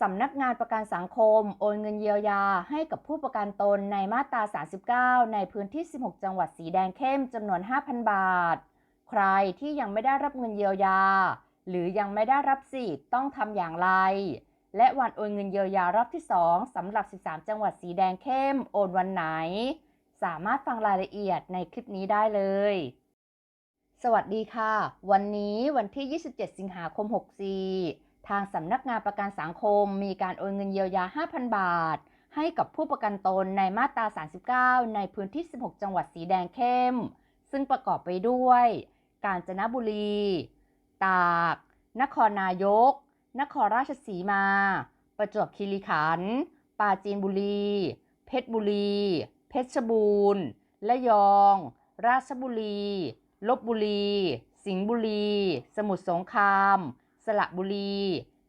สำนักงานประกันสังคม โอนเงินเยียวยาให้กับผู้ประกันตนในมาตรา 39 ในพื้นที่ 16 จังหวัดสีแดงเข้มจำนวน 5,000 บาท ใครที่ยังไม่ได้รับเงินเยียวยา หรือยังไม่ได้รับสิทธิ์ต้องทำอย่างไร และวันโอนเงินเยียวยารอบที่ 2สำหรับ 13 จังหวัดสีแดงเข้ม โอนวันไหน สามารถฟังรายละเอียดในคลิปนี้ได้เลย สวัสดีค่ะ วันนี้วันที่ 27 สิงหาคม 64 ทางสำนักงานประกันสังคมมีการโอนเงินเยียวยา 5,000 บาท ให้กับผู้ประกันตนในมาตรา 39 ในพื้นที่ 16 จังหวัดสีแดงเข้ม ซึ่งประกอบไปด้วย กาญจนบุรี ตาก นครนายก นครราชสีมา ประจวบคีรีขันธ์ ปราจีนบุรี เพชรบุรี เพชรบูรณ์และยอง ราชบุรี ลบบุรี สิงห์บุรี สมุทรสงคราม สระบุรี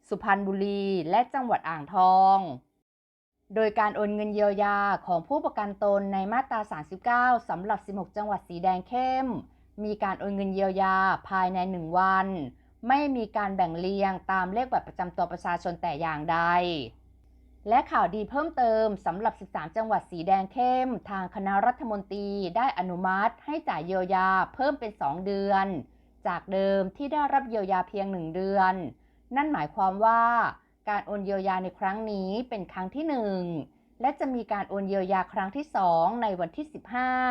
สุพรรณบุรี และจังหวัดอ่างทอง โดยการโอนเงินเยียวยาของผู้ประกันตนในมาตรา 39 สำหรับ 16 จังหวัดสีแดงเข้ม มีการโอนเงินเยียวยาภายใน 1 วัน ไม่มีการแบ่งเรียงตามเลขบัตรประจำตัวประชาชนแต่อย่างใดและข่าวดีเพิ่มเติมสำหรับ 13 จังหวัดสีแดงเข้ม ทางคณะรัฐมนตรีได้อนุมัติให้จ่ายเยียวยาเพิ่มเป็น 2 เดือน จากเดิมที่ได้รับเยียวยาเพียง 1 เดือน นั่นหมายความว่า การโอนเยียวยาในครั้งนี้เป็นครั้งที่ 1 และจะมีการโอนเยียวยาครั้งที่ 2 ในวันที่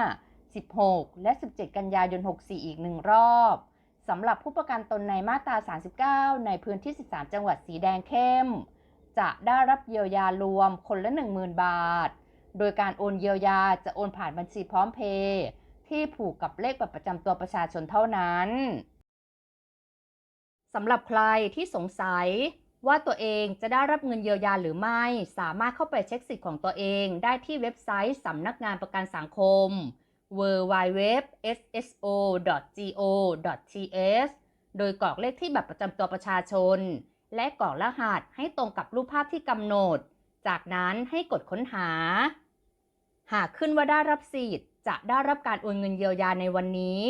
15 16 และ 17 กันยายน 64 อีกหนึ่งรอบสำหรับผู้ประกันตนในมาตรา 39 ในพื้นที่ 13 จังหวัดสีแดงเข้ม จะได้รับเยียวยารวมคนละ 10,000 บาท โดยการโอนเยียวยาจะโอนผ่านบัญชีพร้อมเพย์ ที่ผูกกับเลขบัตรประจำตัวประชาชนเท่านั้นสำหรับใครที่สงสัยว่าตัวเองจะได้รับเงินเยียวยาหรือไม่ สามารถเข้าไปเช็คสิทธิ์ของตัวเองได้ที่เว็บไซต์สำนักงานประกันสังคม www.sso.go.th โดยกรอกเลขที่บัตรประจำตัวประชาชน และกรอกรหัสให้ตรงกับรูปภาพที่กำหนด จากนั้นให้กดค้นหา หากขึ้นว่าได้รับสิทธิ์ จะได้รับการโอนเงินเยียวยาในวันนี้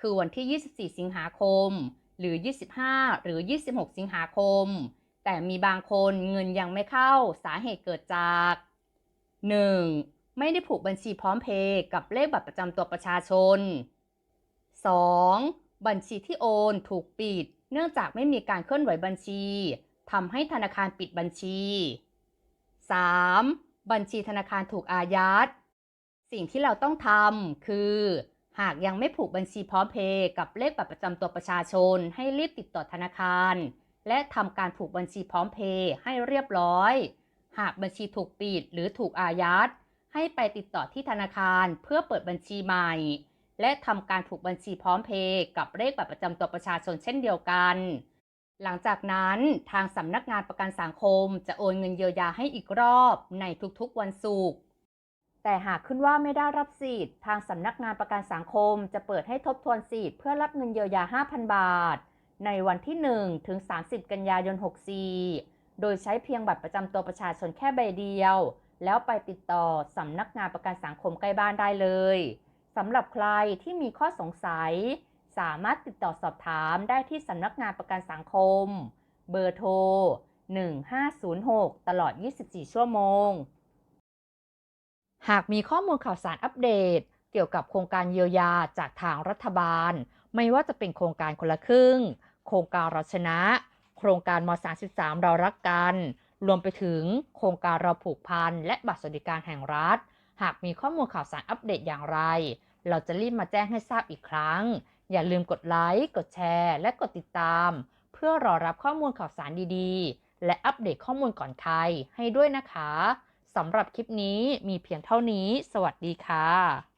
คือวันที่ 24 สิงหาคม หรือ 25 หรือ 26 สิงหาคม แต่มีบางคนเงินยังไม่เข้าสาเหตุเกิดจาก 1. ไม่ได้ผูกบัญชีพร้อมเพย์กับเลขบัตรประจำตัวประชาชน 2. บัญชีที่โอนถูกปิด เนื่องจากไม่มีการเคลื่อนไหวบัญชีทำให้ธนาคารปิดบัญชี 3. บัญชีธนาคารถูกอายัด สิ่งที่เราต้องทำคือ หากยังไม่ผูกบัญชีพร้อมเพย์กับเลขบัตรประจำตัวประชาชน ให้รีบติดต่อธนาคาร และทำการผูกบัญชีพร้อมเพย์ให้เรียบร้อย หากบัญชีถูกปิดหรือถูกอายัดให้ไปติดต่อที่ธนาคารเพื่อเปิดบัญชีใหม่ และทำการผูกบัญชีพร้อมเพย์กับเลขบัตรประจำตัวประชาชนเช่นเดียวกัน หลังจากนั้นทางสำนักงานประกันสังคมจะโอนเงินเยียวยาให้อีกรอบในทุกๆวันศุกร์ แต่หากขึ้นว่าไม่ได้รับสิทธิ์ ทางสำนักงานประกันสังคมจะเปิดให้ทบทวนสิทธิ์เพื่อรับเงินเยียวยา 5,000 บาท ในวันที่ 1 ถึง 30 กันยายน 64 โดยใช้เพียงบัตรประจำตัวประชาชนแค่ใบเดียว แล้วไปติดต่อสำนักงานประกันสังคมใกล้บ้านได้เลยสำหรับใครที่มีข้อสงสัย สามารถติดต่อสอบถามได้ที่สำนักงานประกันสังคม เบอร์โทร 1506 ตลอด 24 ชั่วโมง หากมีข้อมูลข่าวสารอัปเดต เกี่ยวกับโครงการเยียวยาจากทางรัฐบาล ไม่ว่าจะเป็นโครงการคนละครึ่ง โครงการเราชนะ โครงการม .33 เรารักกัน รวมไปถึงโครงการเราผูกพันและบัตรสวัสดิการแห่งรัฐ หากมีข้อมูลข่าวสารอัปเดตอย่างไร เราจะรีบมาแจ้งให้ทราบอีกครั้ง อย่าลืมกดไลค์กดแชร์ และกดติดตาม เพื่อรอรับข้อมูลข่าวสารดีๆ และอัปเดตข้อมูลก่อนใครให้ด้วยนะคะ สำหรับคลิปนี้มีเพียงเท่านี้ สวัสดีค่ะ